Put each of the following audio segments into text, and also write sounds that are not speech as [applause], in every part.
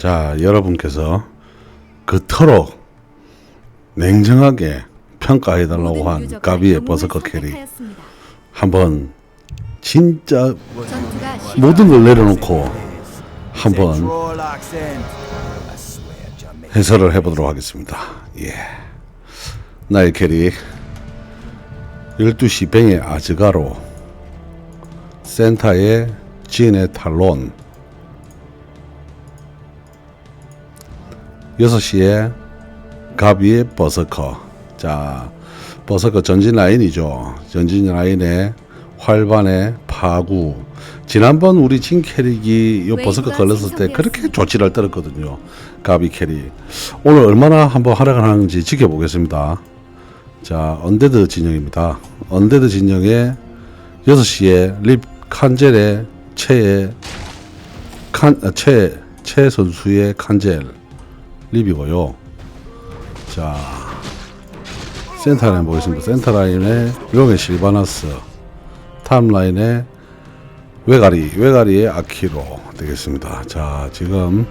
자, 여러분께서 그토록 냉정하게 평가해달라고 한 까비의 버서커 캐리 한번 진짜 모든 걸 내려놓고 한번 해설을 해보도록 하겠습니다. 예. 나의 캐리 12시 뱅의 아즈가로 센타의 진의 탈론 6시에 가비의 버서커. 자 버서커 전진 라인이죠. 전진 라인에 활반의 파구. 지난번 우리 진 캐릭이 요 버서커 걸렸을 때 그렇게 조치를 떨었거든요. 가비 캐릭 오늘 얼마나 한번 활약을 하는지 지켜보겠습니다. 자 언데드 진영입니다. 언데드 진영에 6시에 립 칸젤의 최의 칸, 아, 최, 최 선수의 칸젤 립이고요. 자, 센터라인 보겠습니다. 센터라인에 용의 실바나스, 탑라인에 외가리, 외가리의 아키로 되겠습니다. 자, 지금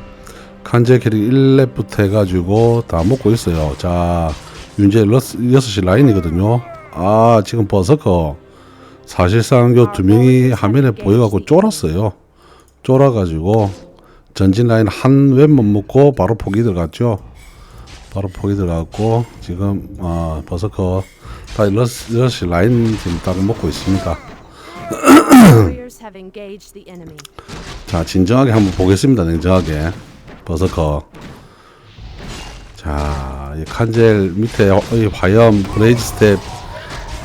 칸젤 캐릭 1렙부터 해가지고 다 먹고 있어요. 자, 윤재 6시 라인이거든요. 아, 지금 버서커 사실상 요 두 명이 화면에 보여갖고 쫄았어요. 쫄아가지고 전진 라인 한 웹만 먹고 바로 포기 들어갔죠. 바로 포기 들어갔고 지금 어, 버서커 다 러시, 러시 라인 지금 딱 먹고 있습니다. 자 진정하게 한번 보겠습니다. 냉정하게 버서커. 자, 이 칸젤 밑에 어, 이 화염 브레이즈 스텝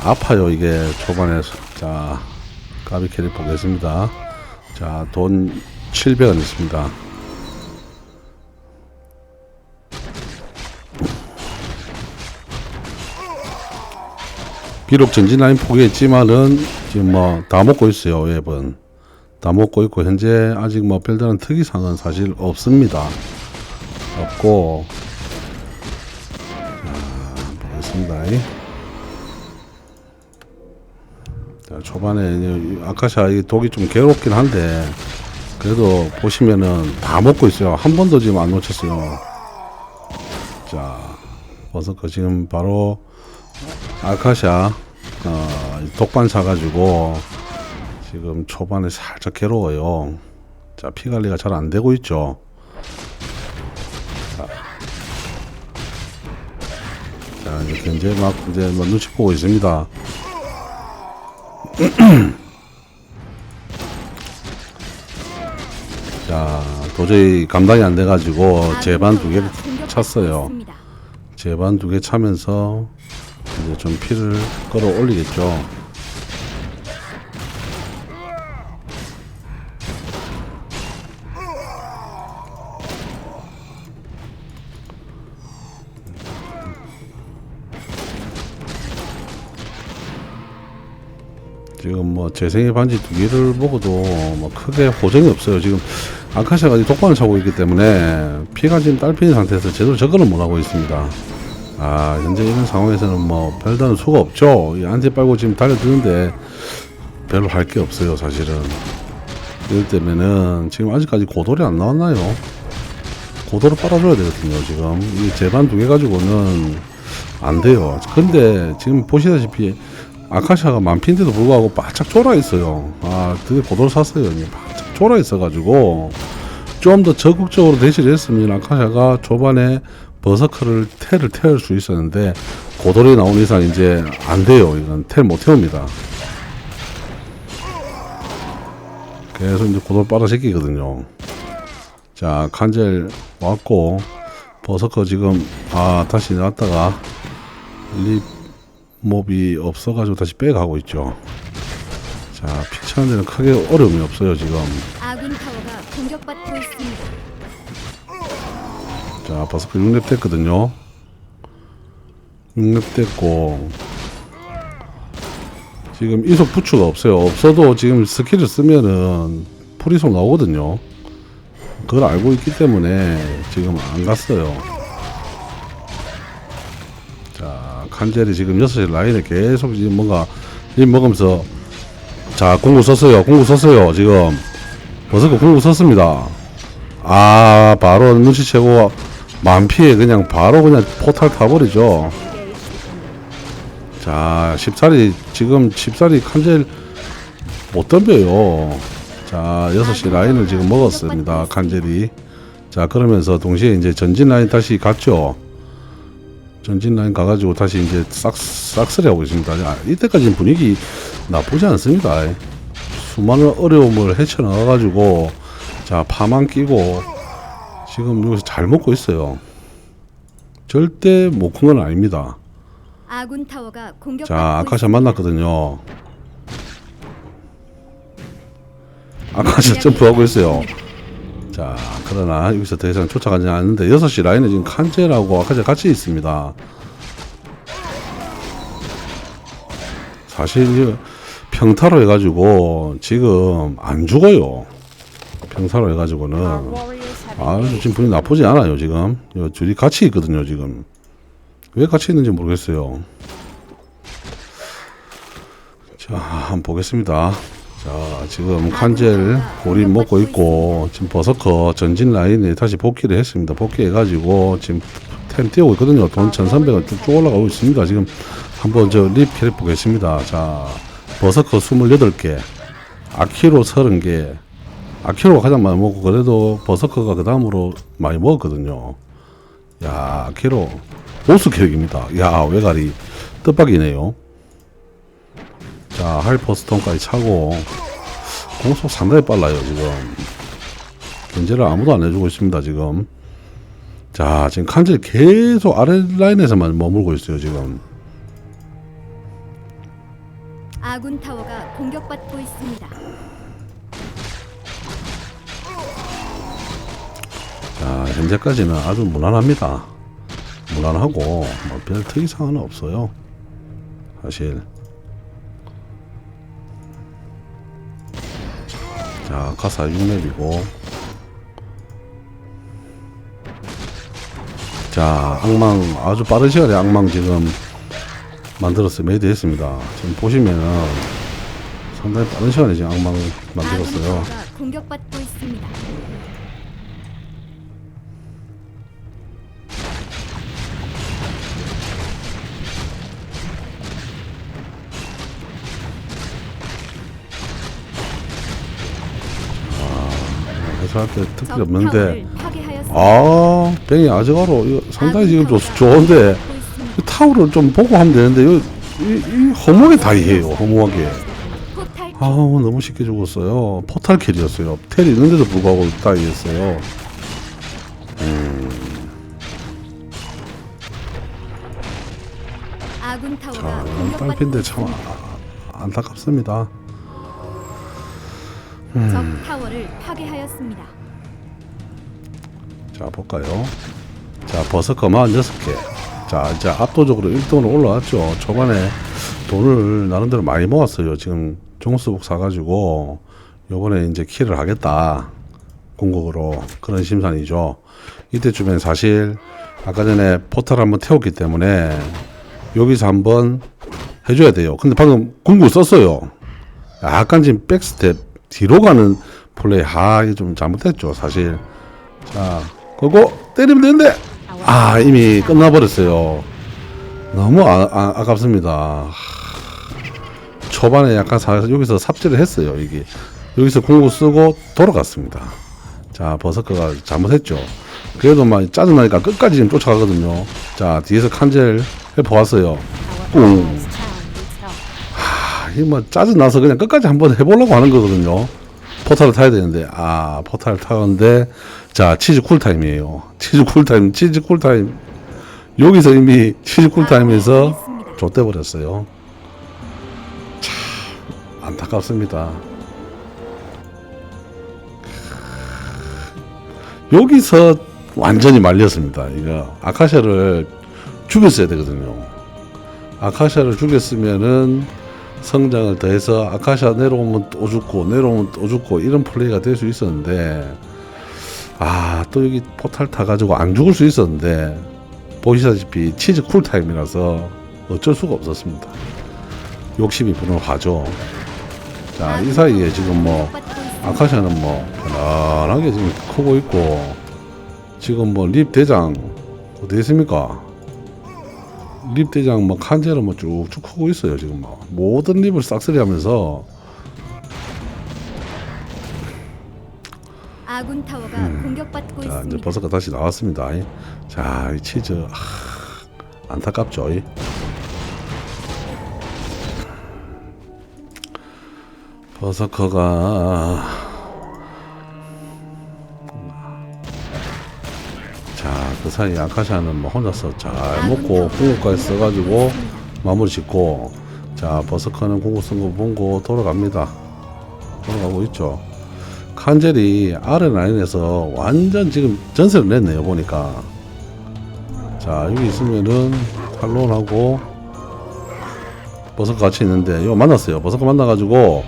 아파요 이게 초반에 자 까비 캐리 보겠습니다. 자 돈 700원 있습니다. 비록 전진 라인 포기했지만은 지금 뭐 다 먹고 있어요 웹은. 다 먹고 있고 현재 아직 뭐 별다른 특이사항은 사실 없습니다. 없고. 자 보겠습니다. 자 초반에 아카샤 이 독이 좀 괴롭긴 한데 그래도 보시면은 다 먹고 있어요. 한 번도 지금 안 놓쳤어요. 자 버섯거 지금 바로 아카샤 어, 독반 사가지고 지금 초반에 살짝 괴로워요. 자, 피 관리가 잘 안 되고 있죠. 자, 자 이제 이제 막 이제 뭐 눈치 보고 있습니다. [clears throat] 자, 도저히 감당이 안 돼가지고 제반 두 개를 찼어요. 제반 두 개 차면서 이제 좀 피를 끌어 올리겠죠. 지금 뭐 재생의 반지 두 개를 먹어도 뭐 크게 보정이 없어요. 지금 아카샤가 독반을 차고 있기 때문에 피가 지금 딸피인 상태에서 제대로 접근을 못 하고 있습니다. 아 현재 이런 상황에서는 뭐 별다른 수가 없죠. 이 안티 빨고 지금 달려드는데 별로 할 게 없어요 사실은. 이럴 때면은 지금 아직까지 고돌이 안 나왔나요? 고도를 빨아줘야 되거든요 지금 이 제반 두 개 가지고는 안 돼요. 근데 지금 보시다시피 아카샤가 만피인데도 불구하고 바짝 쫄아 있어요. 아 드디어 고도를 샀어요. 바짝 쫄아 있어 가지고 좀 더 적극적으로 대시를 했으면 아카샤가 초반에 버서커를 텔을 태울 수 있었는데 고돌이 나온 이상 이제 안 돼요. 이건 텔 못 태웁니다. 계속 이제 고돌 빨아새끼거든요. 자 칸젤 왔고 버서커 지금 아 다시 나왔다가 립 몹이 없어가지고 다시 빼가고 있죠. 자 피치하는 데는 크게 어려움이 없어요 지금. 자, 버스크 6렙 됐거든요. 6렙 됐고, 지금 이속 부추가 없어요. 없어도 지금 스킬을 쓰면은 프리속 나오거든요. 그걸 알고 있기 때문에 지금 안 갔어요. 자, 칸젤이 지금 6시 라인에 계속 지금 뭔가 일 먹으면서 자, 공구 썼어요. 공구 썼어요. 지금. 버스크 공구 썼습니다. 아 바로 눈치채고 만피에 그냥 바로 그냥 포탈 타버리죠. 자 십살이 지금 십살이 칸젤 못 덤벼요? 자 6시 라인을 지금 먹었습니다 칸젤이. 자 그러면서 동시에 이제 전진 라인 다시 갔죠? 전진 라인 가가지고 다시 이제 싹 싹쓸이 하고 있습니다. 아, 이때까지는 분위기 나쁘지 않습니다. 수많은 어려움을 헤쳐나가가지고 자 파만 끼고 지금 여기서 잘 먹고 있어요. 절대 못 큰 건 아닙니다. 아군 타워가 공격받고 자 아카샤. 만났거든요. 아카샤 점프하고 있어요. 자 그러나 여기서 더 이상 쫓아가지 않는데 6시 라인에 지금 칸젤하고 아카샤 같이 있습니다. 사실 이 평타로 해가지고 지금 안 죽어요. 평타로 해가지고는. warriors have 아 지금 분위기 나쁘지 않아요 지금. 이 둘이 같이 있거든요 지금. 왜 같이 있는지 모르겠어요. 자 한번 보겠습니다. 자 지금 칸젤 고리 먹고 있고 지금 버서커 전진 라인에 다시 복귀를 했습니다. 복귀해 가지고 지금 템 띄우고 있거든요. 돈 1300원 쭉쭉 올라가고 있습니다. 지금 한번 저 립캐리 보겠습니다. 자 버서커 28개 아키로 30개 아키로가 가장 많이 먹고 그래도 버서커가 그 다음으로 많이 먹었거든요. 야 아키로 보스 캐릭입니다. 야 외가리 뜻밖이네요. 자 할퍼스톤까지 차고 공속 상당히 빨라요 지금. 견제를 아무도 안 해주고 있습니다 지금. 자 지금 칸젤 계속 아래 라인에서만 머물고 있어요 지금. 아군 타워가 공격받고 있습니다. 자 현재까지는 아주 무난합니다. 무난하고 뭐 별 특이사항은 없어요. 사실. 자 가사 6렙이고. 자 악망 아주 빠른 시간에 악망 지금 만들었어요 메이드 했습니다. 지금 보시면은 상당히 빠른 시간에 지금 악망 만들었어요. 공격받고 있습니다. 때 특별히 적 없는데. 아, 뱅이 아즈가로 이거 상당히 지금 좋, 좋은데 타워를 좀 보고 하면 되는데 이, 이, 이 허무하게 다이해요. 허무하게. 아우 너무 쉽게 죽었어요. 포탈 킬이었어요. 텔이 있는데도 불구하고 타워가 아, 공격받고 딸핀데 참. 아, 안타깝습니다. 적 타워를 파괴하였습니다. 자 볼까요? 자 버섯커만 6개. 자 이제 압도적으로 1등으로 올라왔죠. 초반에 돈을 나름대로 많이 모았어요. 지금 종수복 사가지고 요번에 이제 킬을 하겠다. 궁극으로 그런 심산이죠. 이때쯤엔 사실 아까 전에 포탈 한번 태웠기 때문에 여기서 한번 해줘야 돼요. 근데 방금 궁극 썼어요. 약간 지금 백스텝 뒤로 가는 플레이 아 이게 좀 잘못했죠 사실 자, 그거 때리면 되는데 아 이미 끝나버렸어요. 너무 아, 아, 아깝습니다. 하, 초반에 약간 사, 여기서 삽질을 했어요. 이게 여기서 공구 쓰고 돌아갔습니다. 자 버서커가 잘못했죠. 그래도 막 짜증나니까 끝까지 지금 쫓아가거든요. 자 뒤에서 칸젤 해보았어요. our 이게 뭐 짜증나서 그냥 끝까지 한번 해보려고 하는 거거든요. 포탈을 타야 되는데, 아, 포탈을 타는데, 자, 치즈 쿨타임이에요. 치즈 쿨타임, 치즈 쿨타임. 여기서 이미 치즈 쿨타임에서 좆돼버렸어요. 참, 안타깝습니다. 여기서 완전히 말렸습니다. 이거, 아카샤를 죽였어야 되거든요. 아카샤를 죽였으면은 성장을 더해서 아카샤 내려오면 또 죽고 내려오면 또 죽고 이런 플레이가 될 수 있었는데 아 또 여기 포탈 타가지고 안 죽을 수 있었는데 보시다시피 치즈 쿨타임이라서 어쩔 수가 없었습니다 욕심이 부는 화죠 자 이 사이에 지금 뭐. 아카시아는 뭐 편안하게 지금 크고 있고 지금 뭐 립 대장 어디 있습니까? 립 대장 뭐 칸제로 뭐 쭉쭉 크고 있어요 지금 뭐 모든 립을 싹쓸이하면서 아군 타워가 공격받고 자 이제 있습니다. 버섯가 다시 나왔습니다. 자, 이 치즈 하, 안타깝죠. 이. 버서커가 사이 아카샤는 뭐 혼자서 잘 먹고 궁극까지 써가지고 마무리 짓고 자, 버서커는 궁극 쓴거 본거 돌아갑니다. 돌아가고 있죠. 칸젤이 아래 라인에서 완전 지금 전세를 냈네요 보니까 자 여기 있으면은 탈론하고 버섯과 같이 있는데 이거 만났어요 버섯과 만나가지고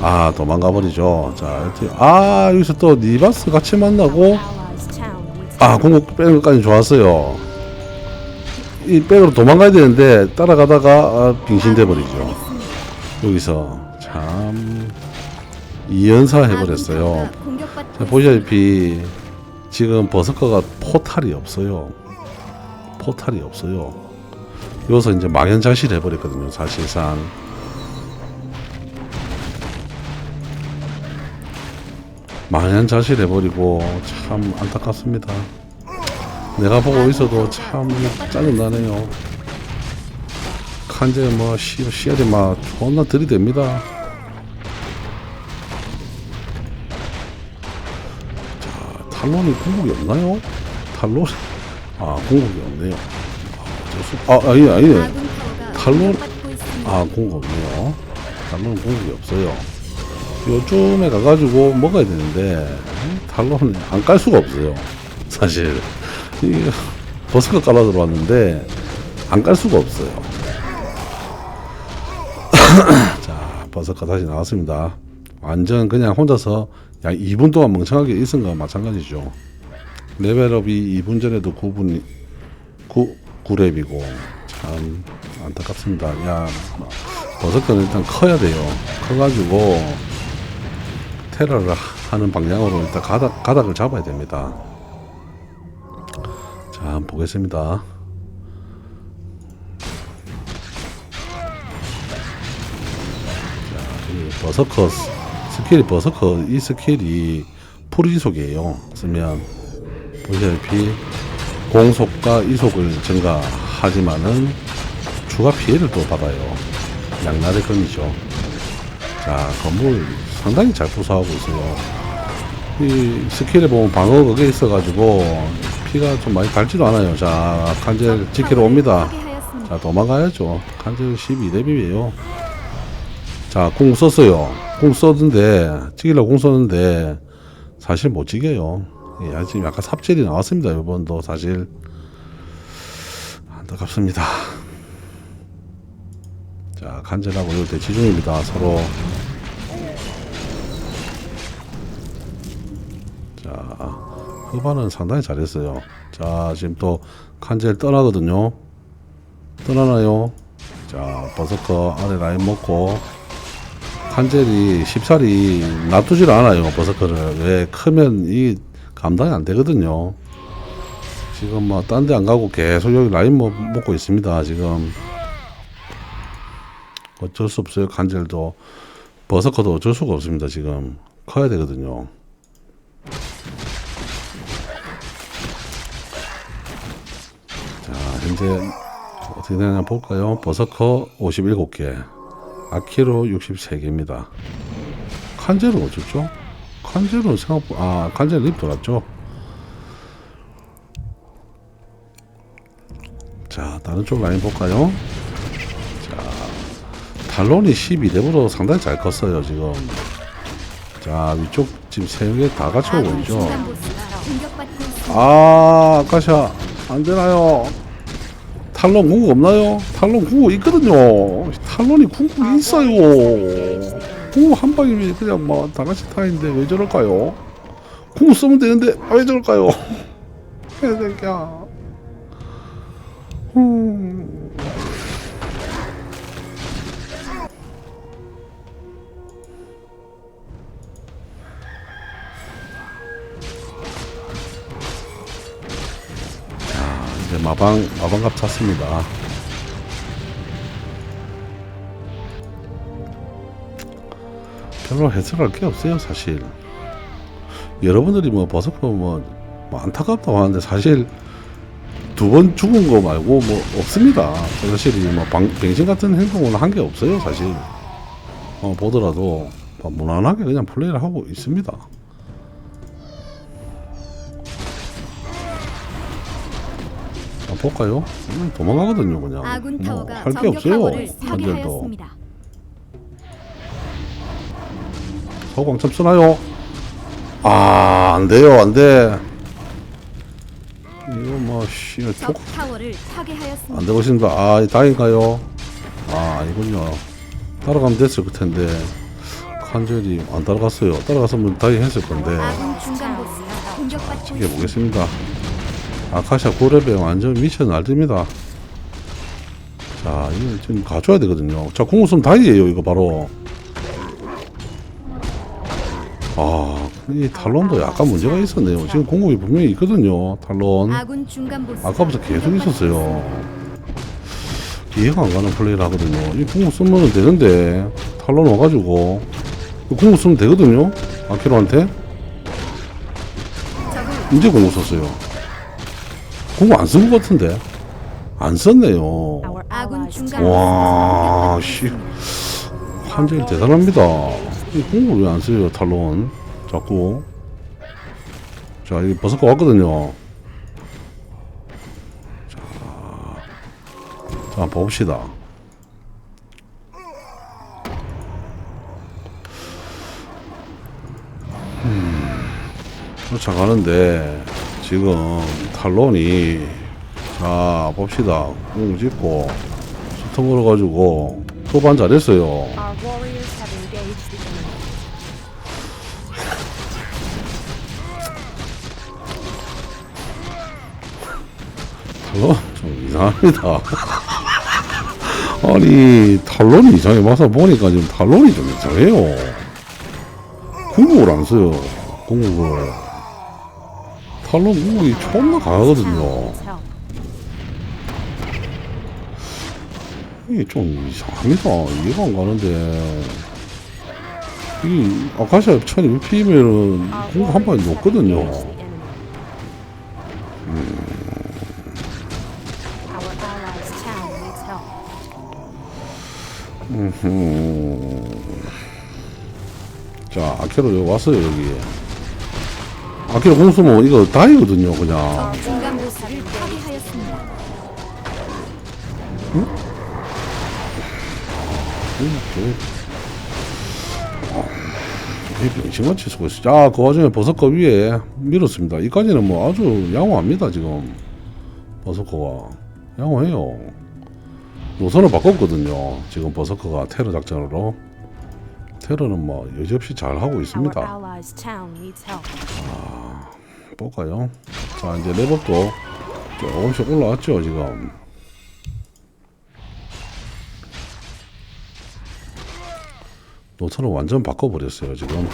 아 도망가 버리죠 자 아 여기서 또 니바스 같이 만나고 아 공격 빼는 것까지 좋았어요 이 백으로 도망가야 되는데 따라가다가 아, 빙신돼 버리죠 여기서 참 이연사 해버렸어요 자, 보시다시피 지금 버서커가 포탈이 없어요. 포탈이 없어요. 여기서 이제 망연자실 해버렸거든요. 사실상. 망연자실 해버리고 참 안타깝습니다. 내가 보고 있어도 참 짜증나네요. 칸제 뭐 씨, 씨알이 막 존나 들이댑니다. 탈론이 궁극이 없나요? 탈론? 아 궁극이 없네요. 아, 아 아니 아군 타워가 탈론-. 아 궁극 없네요. 탈론은 궁극이 없어요. 요즘에 가가지고 먹어야 되는데 탈론은 안깔 수가 없어요. 사실 이 버스가 깔아 들어왔는데 안 깔 수가 없어요. [coughs] 자 버스가 다시 나왔습니다. 완전 그냥 혼자서 약 2분 동안 멍청하게 있은 거와 마찬가지죠. 레벨업이 2분 전에도 9분 9 9렙이고 참 안타깝습니다. 야 버섯은 일단 커야 돼요. 커가지고 테러를 하는 방향으로 일단 가닥 가닥을 잡아야 됩니다. 자 보겠습니다. 이 버서커 스- 스킬이 버서커 이 스킬이 풀이속이에요. 쓰면 보시다시피 공속과 이속을 증가하지만은 추가 피해를 또 받아요. 양날의 검이죠. 자 건물 상당히 잘 부숴하고 있어요. 이 스킬에 보면 방어 그게 있어가지고 피가 좀 많이 닳지도 않아요. 자 칸젤 지키러 옵니다. 자 도망가야죠. 간절 12렙이에요. 자궁 썼어요. 궁 썼는데 찍으려고 궁 썼는데 사실 못 찍어요. 예, 지금 약간 삽질이 나왔습니다 이번도 사실. 안타깝습니다. 자 간절하고 이럴 때 지중입니다 서로 후반은 상당히 잘했어요 자 지금 또 칸젤 떠나거든요 떠나나요? 자, 버서커 아래 라인 먹고 칸젤이 쉽사리 놔두질 않아요, 버서커를. 왜 크면 이 감당이 안 되거든요. 지금 뭐 딴 데 안 가고 계속 여기 라인 먹, 먹고 있습니다, 지금. 어쩔 수 없어요, 칸젤도. 버서커도 어쩔 수가 없습니다, 지금. 커야 되거든요. 자, 현재 어떻게 되나 볼까요? 버서커 57개, 아키로 63개입니다. 칸제로 어쩌죠? 칸제로 생각보다, 아, 칸제로 립 돌았죠? 자, 다른 쪽 라인 볼까요? 자, 탈론이 12렙으로 상당히 잘 컸어요, 지금. 자, 위쪽 지금 세개다 같이 오고 있죠? 공격받고 있습니다. 아, 아카샤 안 되나요? 탈론 궁극 없나요? 탈론 궁극 있거든요. 탈론이 궁극이 있어요. 궁극 한 방이면 그냥 뭐다 같이 타인데 왜 저럴까요? 궁극 쓰면 되는데 아, 왜 저럴까요? [laughs] 개새끼야. 음. 마방 마방갑 찼습니다. 별로 해설할 게 없어요 사실. 여러분들이 뭐 버섯코 뭐, 뭐 안타깝다고 하는데 사실 두 번 죽은 거 말고 뭐 없습니다. 사실 뭐 방, 병신 같은 행동은 한 게 없어요 사실. 어, 보더라도 뭐 무난하게 그냥 플레이를 하고 있습니다. 볼까요? 음, 도망가거든요 그냥. 아군 뭐 타워가 할게 정격 없어요. 파괴하였습니다. 소광참 쓰나요? 아, 안 돼요, 안 돼. 이거 뭐, 씨, 이거 촉, 적 타워를 파괴하였습니다. 안 되고 있습니다. 아, 이 다행인가요? 아, 아니군요. 따라가면 됐을 텐데, 관절이 안 따라갔어요. 따라갔으면 다행했을 건데, 아군 중간 보스가 공격받고 이게 있습니다. 보겠습니다. 아카샤 9레벨 완전 미션 알입니다. 자, 이거 지금 가져야 되거든요. 자, 공우 쓰면 다이에요, 이거 바로. 아, 이 탈론도 약간 문제가 있었네요. 지금 공급이 분명히 있거든요, 탈론. 아까부터 계속 있었어요. 이해가 안 가는 플레이를 하거든요. 이 공급 쓰면 되는데, 탈론 와가지고, 공급 쓰면 되거든요, 아키로한테. 이제 공급 썼어요. 공급 안쓴 것 같은데? 안 썼네요. 아군 중간 와, 씨. 환절이 대단합니다. 이 공을 왜안 써요, 탈론? 자꾸. 자, 이 버섯가 왔거든요. 자, 자, 봅시다. 음, 쫓아가는데, 지금 탈론이, 자, 봅시다. 공 짓고, 수통 걸어가지고, 초반 잘했어요. 탈론 좀 이상합니다. 아니 탈론이 이상해 와서 보니까 지금 탈론이 좀 이상해요. 궁극을 안 써요. 궁극을. 탈론 궁극이 존나 강하거든요. 이게 좀 이상합니다. 이해가 안 가는데. 이 아카시아 1200피면은 Our 궁극 한 needs help. 음. 자, 아케로 여기 왔어요, 여기. 아케로 공수면 이거 다이거든요, 그냥. 적 중간 보스를 파괴하였습니다. 병신같이 쓰고 있어. 자, 그 와중에 버섯거 위에 밀었습니다. 이까지는 뭐 아주 양호합니다, 지금. 버섯거가. 양호해요. 노선을 바꿨거든요. 지금 버섯거가 테러 작전으로. 테러는 뭐 여지없이 잘 하고 Our 있습니다. allies' town needs help. 볼까요? 자 이제 레벨도 조금씩 올라왔죠 지금 노트는 완전 바꿔버렸어요 지금.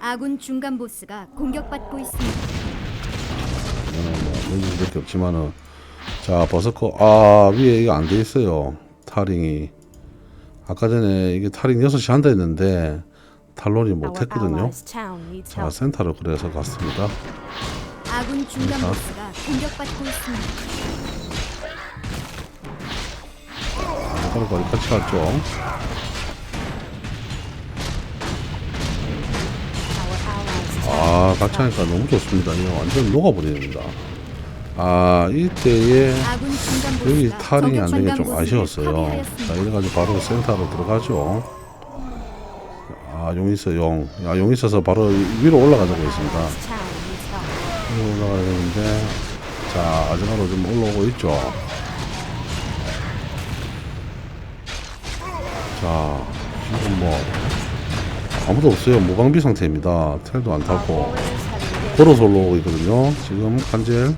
아군 중간 보스가 공격받고 있습니다. 이거는 뭐 밖에 없지만은 자 버섯코 아 위에 이거 안 돼 있어요 타링이 아까 전에 이게 타링 6시 한다 했는데 탈론이 못했거든요 자. 센터를 그래서 갔습니다 아군 중간 자. 보스가 공격받고 있습니다. 센터를 같이 갔죠 아 같이 하니까 너무 좋습니다 이거 완전 녹아버립니다 아 이때에 여기 타링이 안 되는 게좀 아쉬웠어요. 자. 이래가지고 바로 센터로 들어가죠. 아, 용 있어, 용. 야, 용 있어서 바로 위로 올라가자고 했습니다. 위로 올라가야 되는데, 자, 아즈마로 좀 올라오고 있죠. 자, 지금 뭐, 아무도 없어요. 무방비 상태입니다. 텔도 안 Our 타고. warriors have engaged. 걸어서 올라오고 있거든요. 지금 간젤.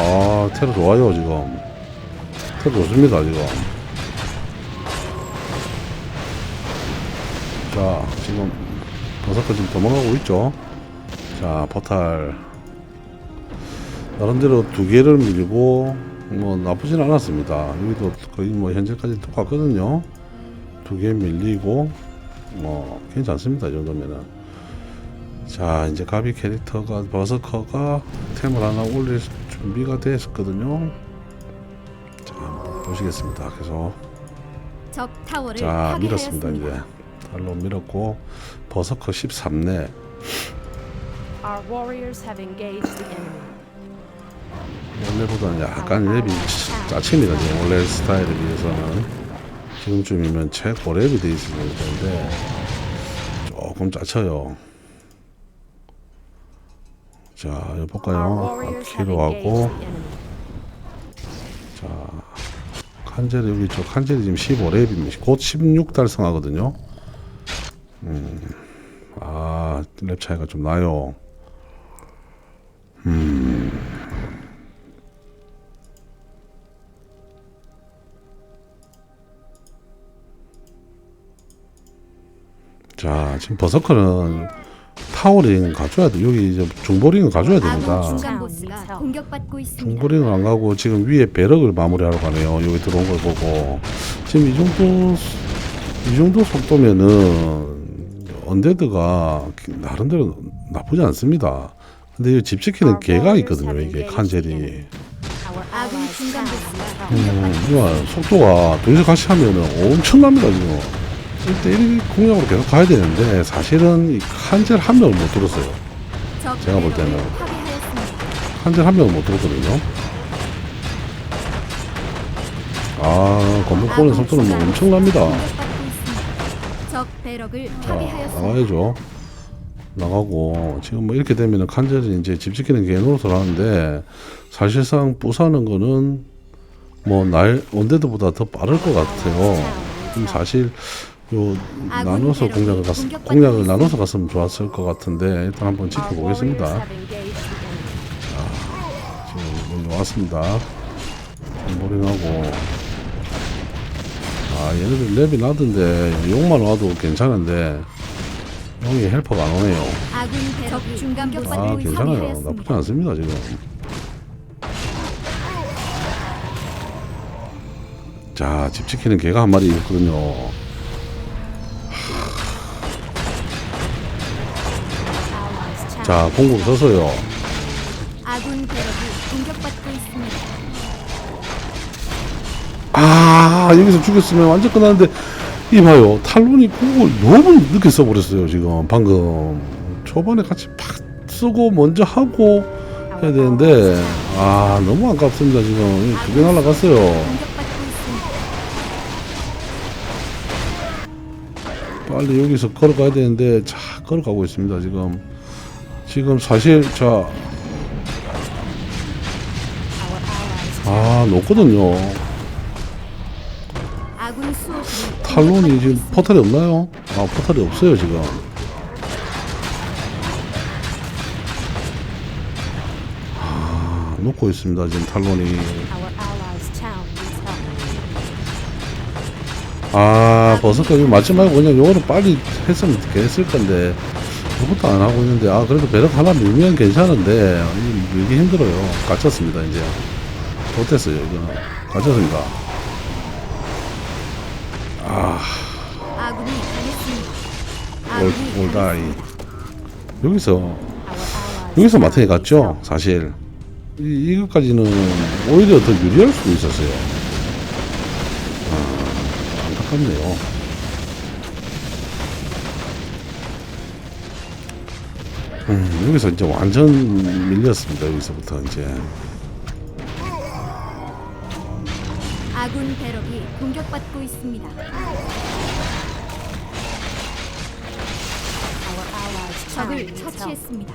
아, 테러 좋아요, 지금. 테러 좋습니다, 지금. 자 지금 버섯도 지금 도망가고 있죠? 자 포탈. 나름대로 두 개를 밀고 뭐 나쁘진 않았습니다. 여기도 거의 뭐 현재까지 똑같거든요. 두 개 밀리고 뭐 괜찮습니다 이 정도면은 자 이제 가비 캐릭터가 버서커가 템을 하나 올릴 준비가 됐었거든요. 자 보시겠습니다. 계속. 적 타워를 자 밀었습니다. 이제. 달로 밀었고 버서커 13렙 Our warriors have engaged the enemy. 원래보다는 약간 랩이 짜칩니다 지금. 원래 스타일에 비해서는. 지금쯤이면 최고 랩이 돼 있을 텐데 조금 짜쳐요 자 볼까요? Warriors have 아키로 engaged 하고. the enemy. 자 칸젤이 여기 저 칸젤이 지금 15랩입니다. 곧 16 달성하거든요. 음 아 랩 차이가 좀 나요. 자 지금 버서커는 타워링 가져야 돼 여기 이제 중보링을 가져야 됩니다. 중거리는 안 가고 지금 위에 배럭을 마무리하러 가네요. 여기 들어온 걸 보고 지금 이 정도 이 정도 속도면은 언데드가 나름대로 나쁘지 않습니다. 근데 이 집 지키는 개가 있거든요. 이게 칸젤이 보스가 음, 이거 속도가 둘이서 같이 하면은 엄청납니다 지금. 1대1 공략으로 계속 가야 되는데 사실은 이 칸젤 한 명을 못 들었어요. 적 제가 볼 때는. 칸젤 한 명을 못 들었거든요. 아 건물 보는 속도는 뭐 엄청납니다. 자. 나가야죠. 나가고 지금 뭐 이렇게 되면은 칸젤이 이제 집 지키는 게 노릇을 하는데 사실상 부사는 거는 뭐날 원데드보다 더 빠를 것 같아요. 사실 요 나눠서 공략을 갔 공략을 나눠서 갔으면 좋았을 것 같은데 일단 한번 지켜보겠습니다. enemy. 지금 여기 왔습니다. 보링하고 아 얘네들 랩이 나던데 용만 와도 괜찮은데 용이 헬퍼가 안 오네요. 아 괜찮아요. 나쁘지 않습니다 지금. 자, 집 지키는 개가 한 마리 있거든요. 자, 공공 써서요. 아군 배럭이 공격받고 있습니다. 아, 여기서 죽였으면 완전 끝나는데, 이봐요. 탈론이 공을 너무 늦게 써버렸어요, 지금. 방금. 초반에 같이 팍 쓰고 먼저 하고 해야 되는데, 아, 너무 아깝습니다, 지금. 두 개 날라갔어요. 빨리 여기서 걸어가야 되는데 자 걸어가고 있습니다 지금 지금 사실 자아 수호들이 탈론이 지금 포탈이 없나요? 아 포탈이 없어요 지금 아 놓고 있습니다 지금 탈론이. 아 이거 맞지 말고 그냥 요거를 빨리 했으면 됐을 건데 그것도 안 하고 있는데 아 그래도 배럭 하나 밀면 괜찮은데 이 밀기 힘들어요. 갇혔습니다 이제. 못했어요 이거는 갇혔습니다 당했습니다. 올, 올다이. 여기서 여기서 needs 갔죠. 사실. 이, 이것까지는 오히려 더 유리할 수도 있었어요. 아, 안타깝네요 음, 여기서 이제 완전 밀렸습니다 여기서부터 이제 아군 배럭이 공격받고 있습니다. 적을. 처치했습니다.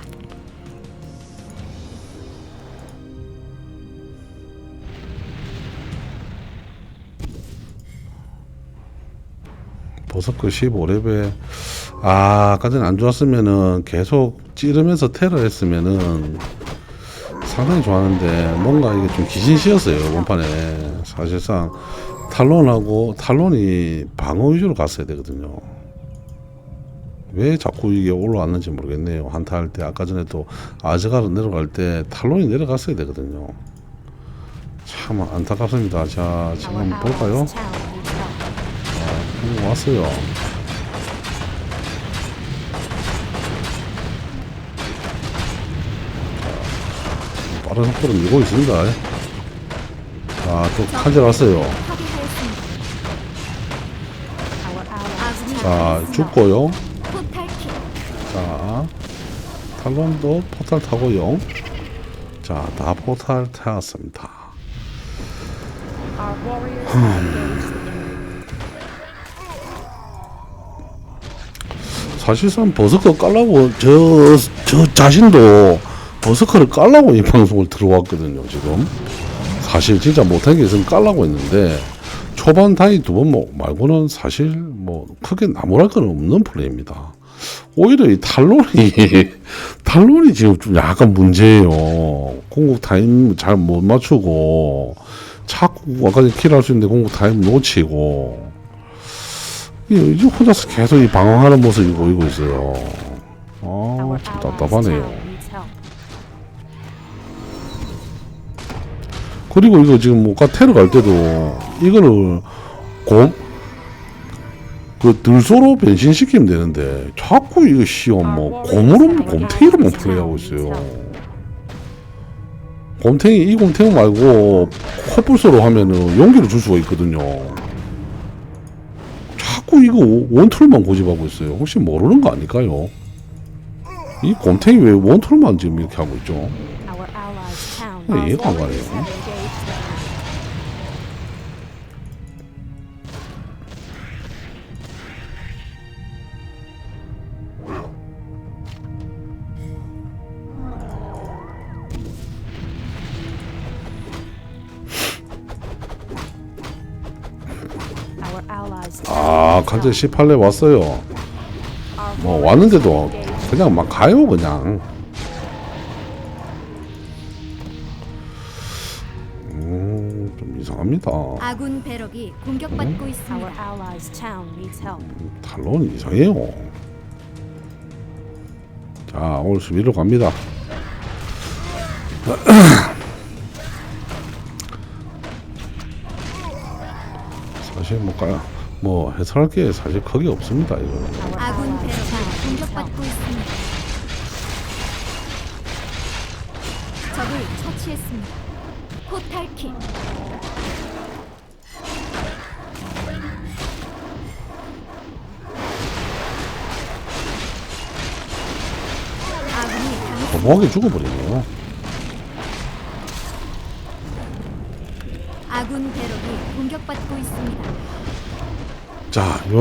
버섯그 15렙에 아 아까 전에 안 좋았으면은 계속 찌르면서 테러 했으면은 상당히 좋았는데 뭔가 이게 좀 기신시였어요 원판에 사실상 탈론하고 탈론이 방어 위주로 갔어야 되거든요 왜 자꾸 이게 올라왔는지 모르겠네요. 한타 할 때 아까 전에 또 아즈가르 내려갈 때 탈론이 내려갔어야 되거든요. 참 안타깝습니다. 자 지금 볼까요? 한번 왔어요. 빠른 속도로 밀고 있습니다. 자, 또 칼질 왔어요. 자. 죽고요. 자, 탈론도 포탈 타고요. 자, 다 포탈 타왔습니다. Enemy. 사실상 버스커 깔라고 저, 저 자신도 버스커를 깔라고 이 방송을 들어왔거든요 지금 사실 진짜 못한 게 있으면 깔라고 했는데 초반 다이 두번 말고는 사실 뭐 크게 나무랄 건 없는 플레이입니다 오히려 이 탈론이 [laughs] 탈론이 지금 좀 약간 문제예요 공국 타임 잘 못 맞추고 자꾸 아까 킬할 수 있는데 공국 타임 놓치고 이- 이제 혼자서 계속 이 방황하는 모습이 보이고 있어요. 아, Our 참 allies' 답답하네요. 그리고 이거 지금 뭐가 테러 갈 때도 이거를 곰, 그 들소로 변신시키면 되는데 자꾸 이거 시험 뭐 곰으로 곰탱이로만 플레이하고 있어요. 곰탱이 이 곰탱이 말고 코뿔소로 하면은 용기를 줄 수가 있거든요. 자꾸 이거 원툴만 고집하고 있어요. 혹시 모르는 거 아닐까요? 이 곰탱이 왜 원툴만 지금 이렇게 하고 있죠? 이해가 안 warriors 가네요. 아, help. 18렙 왔어요. 뭐 왔는데도 그냥 막 가요 그냥. 음, 좀 이상합니다. 아군 배럭이 공격받고 있습니다. Town needs help. 탈론 이상해요. 자, 오늘 수비로 갑니다. [clears throat] 사실 뭐, 까, 뭐 해설할 게 사실 크게 없습니다. Our 아군 help. 공격받고 있습니다. 적을 처치했습니다. 포탈킬. 아군이 죽어버리네요.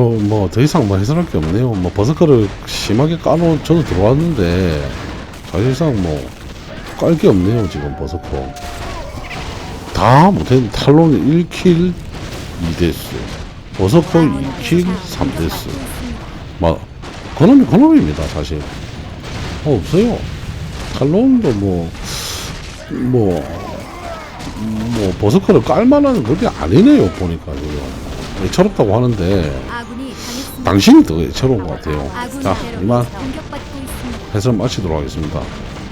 뭐 더 이상 뭐 해설할 게 없네요. 뭐 버스커를 심하게 까놓 저도 들어왔는데 사실상 뭐 깔 게 없네요. 지금 버스커 다 못했 탈론 1킬 2데스 버스커 2킬 3데스 막 그놈이 그놈입니다. 사실 어, 없어요. 탈론도 뭐 뭐, 뭐, 버스커를 깔만한 그게 아니네요, 보니까, 지금. 애처롭다고 하는데, 당신이 더 애처로운 것 같아요. 자, 이만. 해설 마치도록 하겠습니다.